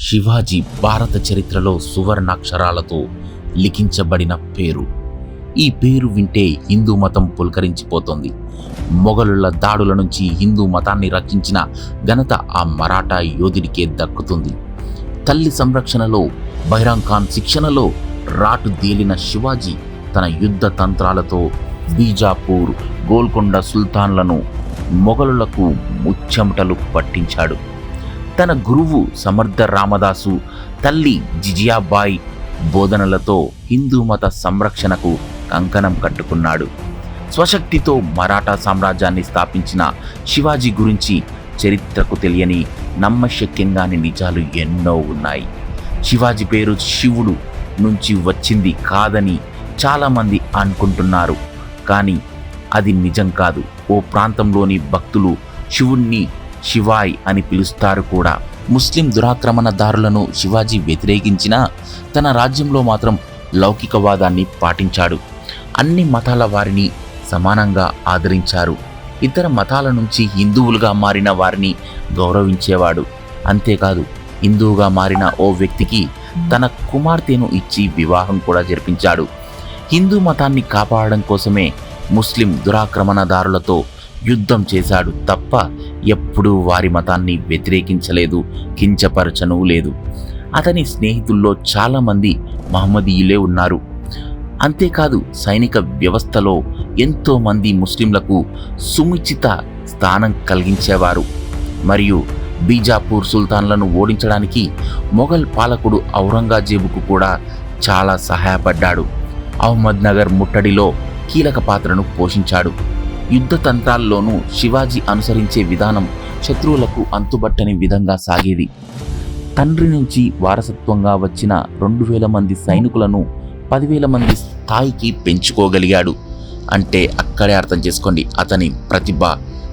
శివాజీ భారత చరిత్రలో సువర్ణాక్షరాలతో లిఖించబడిన పేరు. ఈ పేరు వింటే హిందూ మతం పులకరించిపోతుంది. మొఘలుల దాడుల నుంచి హిందూ మతాన్ని రక్షించిన ఘనత ఆ మరాఠా యోధుడికే దక్కుతుంది. తల్లి సంరక్షణలో బైరాం ఖాన్ శిక్షణలో రాటు దేలిన శివాజీ తన యుద్ధ తంత్రాలతో బీజాపూర్ గోల్కొండ సుల్తాన్లను మొఘలులకు ముచ్చెమటలు పట్టించాడు. తన గురువు సమర్థ రామదాసు తల్లి జిజియాబాయ్ బోధనలతో హిందూ మత సంరక్షణకు కంకణం కట్టుకున్నాడు. స్వశక్తితో మరాఠా సామ్రాజ్యాన్ని స్థాపించిన శివాజీ గురించి చరిత్రకు తెలియని నమ్మశక్యంగాని నిజాలు ఎన్నో ఉన్నాయి. శివాజీ పేరు శివుడు నుంచి వచ్చింది కాదని చాలామంది అనుకుంటున్నారు. కానీ అది నిజం కాదు. ఓ ప్రాంతంలోని భక్తులు శివుణ్ణి శివాయ్ అని పిలుస్తారు కూడా. ముస్లిం దురాక్రమణదారులను శివాజీ వ్యతిరేకించినా తన రాజ్యంలో మాత్రం లౌకికవాదాన్ని పాటించాడు. అన్ని మతాల వారిని సమానంగా ఆదరించారు. ఇతర మతాల నుంచి హిందువులుగా మారిన వారిని గౌరవించేవాడు. అంతేకాదు హిందువుగా మారిన ఓ వ్యక్తికి తన కుమార్తెను ఇచ్చి వివాహం కూడా జరిపించాడు. హిందూ మతాన్ని కాపాడడం కోసమే ముస్లిం దురాక్రమణదారులతో యుద్ధం చేశాడు తప్ప ఎప్పుడూ వారి మతాన్ని వ్యతిరేకించలేదు కించపరచను లేదు. అతని స్నేహితుల్లో చాలామంది మహమ్మదీయులే ఉన్నారు. అంతేకాదు సైనిక వ్యవస్థలో ఎంతోమంది ముస్లింలకు సుముచిత స్థానం కలిగించేవారు. మరియు బీజాపూర్ సుల్తాన్లను ఓడించడానికి మొఘల్ పాలకుడు ఔరంగజేబుకు కూడా చాలా సహాయపడ్డాడు. అహ్మద్ నగర్ ముట్టడిలో కీలక పాత్రను పోషించాడు. యుద్ధ తంత్రాల్లోనూ శివాజీ అనుసరించే విధానం శత్రువులకు అంతుబట్టని విధంగా సాగేది. తండ్రి నుంచి వారసత్వంగా వచ్చిన రెండు వేల మంది సైనికులను పదివేల మంది స్థాయికి పెంచుకోగలిగాడు. అంటే అక్కడే అర్థం చేసుకోండి అతని ప్రతిభ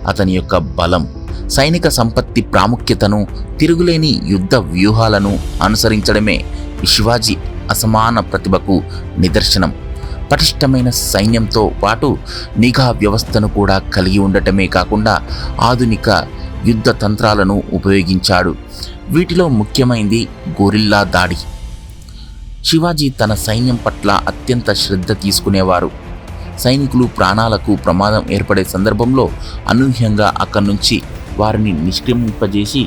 అతని యొక్క బలం సైనిక సంపత్తి ప్రాముఖ్యతను తిరుగులేని యుద్ధ వ్యూహాలను అనుసరించడమే శివాజీ అసమాన ప్రతిభకు నిదర్శనం. పటిష్టమైన సైన్యంతో పాటు నిఘా వ్యవస్థను కూడా కలిగి ఉండటమే కాకుండా ఆధునిక యుద్ధ తంత్రాలను ఉపయోగించాడు. వీటిలో ముఖ్యమైనది గొరిల్లా దాడి. శివాజీ తన సైన్యం పట్ల అత్యంత శ్రద్ధ తీసుకునేవారు. సైనికులు ప్రాణాలకు ప్రమాదం ఏర్పడే సందర్భంలో అనూహ్యంగా అక్కడి నుంచి వారిని నిష్క్రమింపజేసి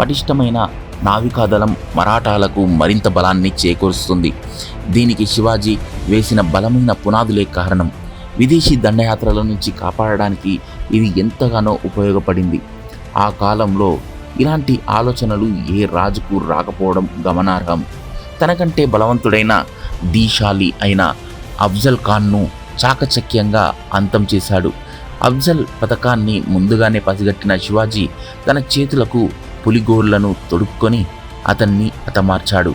పటిష్టమైన నావికాదళం మరాఠాలకు మరింత బలాన్ని చేకూరుస్తుంది. దీనికి శివాజీ వేసిన బలమైన పునాదులే కారణం. విదేశీ దండయాత్రల నుంచి కాపాడడానికి ఇది ఎంతగానో ఉపయోగపడింది. ఆ కాలంలో ఇలాంటి ఆలోచనలు ఏ రాజుకు రాకపోవడం గమనార్హం. తనకంటే బలవంతుడైన దీశాలి అయిన అఫ్జల్ ఖాన్ను చాకచక్యంగా అంతం చేశాడు. అఫ్జల్ పథకాన్ని ముందుగానే పసిగట్టిన శివాజీ తన చేతులకు పులిగోర్లను తొడుక్కొని అతన్ని హతమార్చాడు.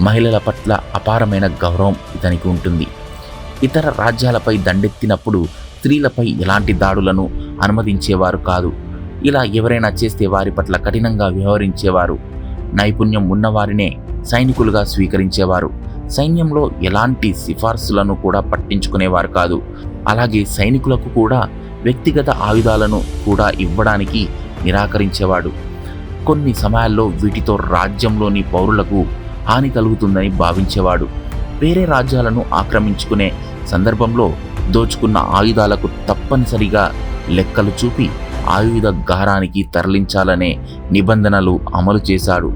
మహిళల పట్ల అపారమైన గౌరవం ఇతనికి ఉంటుంది. ఇతర రాజ్యాలపై దండెత్తినప్పుడు స్త్రీలపై ఎలాంటి దాడులను అనుమతించేవారు కాదు. ఇలా ఎవరైనా చేస్తే వారి పట్ల కఠినంగా వ్యవహరించేవారు. నైపుణ్యం ఉన్నవారినే సైనికులుగా స్వీకరించేవారు. సైన్యంలో ఎలాంటి సిఫార్సులను కూడా పట్టించుకునేవారు కాదు. అలాగే సైనికులకు కూడా వ్యక్తిగత ఆయుధాలను కూడా ఇవ్వడానికి నిరాకరించేవాడు. కొన్ని సమయాల్లో వీటితో రాజ్యంలోని పౌరులకు హాని కలుగుతుందని భావించేవాడు. వేరే రాజ్యాలను ఆక్రమించుకునే సందర్భంలో దోచుకున్న ఆయుధాలకు తప్పనిసరిగా లెక్కలు చూపి ఆయుధ గారానికి తరలించాలనే నిబంధనలు అమలు చేశాడు.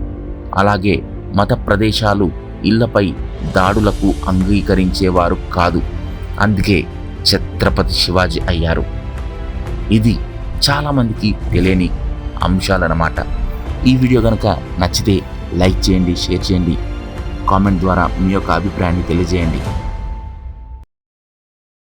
అలాగే మత ప్రదేశాలు ఇళ్ళపై దాడులకు అంగీకరించేవారు కాదు. అందుకే ఛత్రపతి శివాజీ అయ్యారు. ఇది చాలామందికి తెలియని అంశాలన్నమాట. ఈ వీడియో కనుక నచ్చితే లైక్ చేయండి షేర్ చేయండి కామెంట్ ద్వారా మీ యొక్క అభిప్రాయాన్ని తెలియజేయండి.